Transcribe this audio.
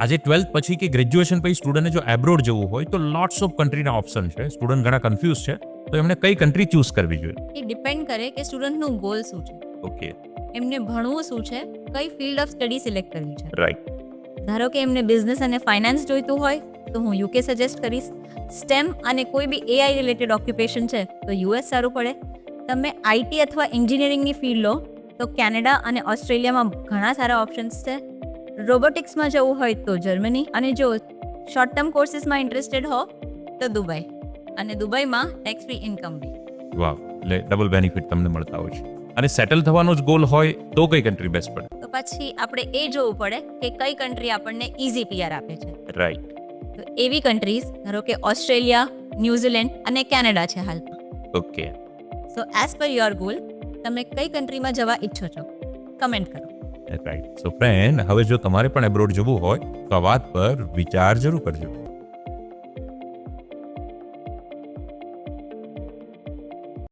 આજે ટ્વેલ્થ પછી કે ગ્રેજ્યુએશન પછી સ્ટુડન્ટને જો એબ્રોડ જવું હોય તો લોટ્સ ઓફ કન્ટ્રીના ઓપ્શન છે. સ્ટુડન્ટ ઘણા કન્ફ્યુઝ છે. તો એમણે કઈ કન્ટ્રી ચૂઝ કરવી જોઈએ? એ ડિપેન્ડ કરે કે સ્ટુડન્ટનું ગોલ શું છે. ઓકે એમને ભણવું શું છે? કઈ ફિલ્ડ ઓફ સ્ટડી સિલેક્ટ કરવી છે? રાઈટ ધારો કે એમને બિઝનેસ અને ફાઇનાન્સ જોઈતું હોય તો હું યુકે સજેસ્ટ કરીશ. સ્ટેમ અને કોઈ બી એઆઈ રિલેટેડ ઓક્યુપેશન છે તો યુએસ સારું પડે. તમે આઈટી અથવા એન્જિનિયરિંગની ફિલ્ડ લો તો કેનેડા અને ઓસ્ટ્રેલિયામાં ઘણા સારા ઓપ્શન્સ છે. રોબોટિક્સમાં જવું હોય તો જર્મની અને જો શોર્ટ ટર્મ કોર્સીસમાં ઇન્ટરેસ્ટેડ હો તો દુબઈ. અને દુબઈમાં ટેક્સ ફ્રી ઇન્કમ બી. વાવ એટલે ડબલ બેનિફિટ તમને મળતા હોય છે. અને સેટલ થવાનો જ ગોલ હોય તો કઈ કન્ટ્રી બેસ્ટ પડે? તો પછી આપણે એ જોવું પડે કે કઈ કન્ટ્રી આપણને ઈઝી પીઆર આપે છે. રાઈટ તો એવી કન્ટ્રીઝ ધારો કે ઓસ્ટ્રેલિયા ન્યૂઝીલેન્ડ અને કેનેડા છે હાલ okay so as per your goal તમે કઈ કન્ટ્રીમાં જવા ઈચ્છો છો? કમેન્ટ કરો. રાઈટ સો ફ્રેન્ડ હવે જો તમારે પણ એબ્રોડ જવું હોય, તો આ વાત પર વિચાર જરૂર કરજો.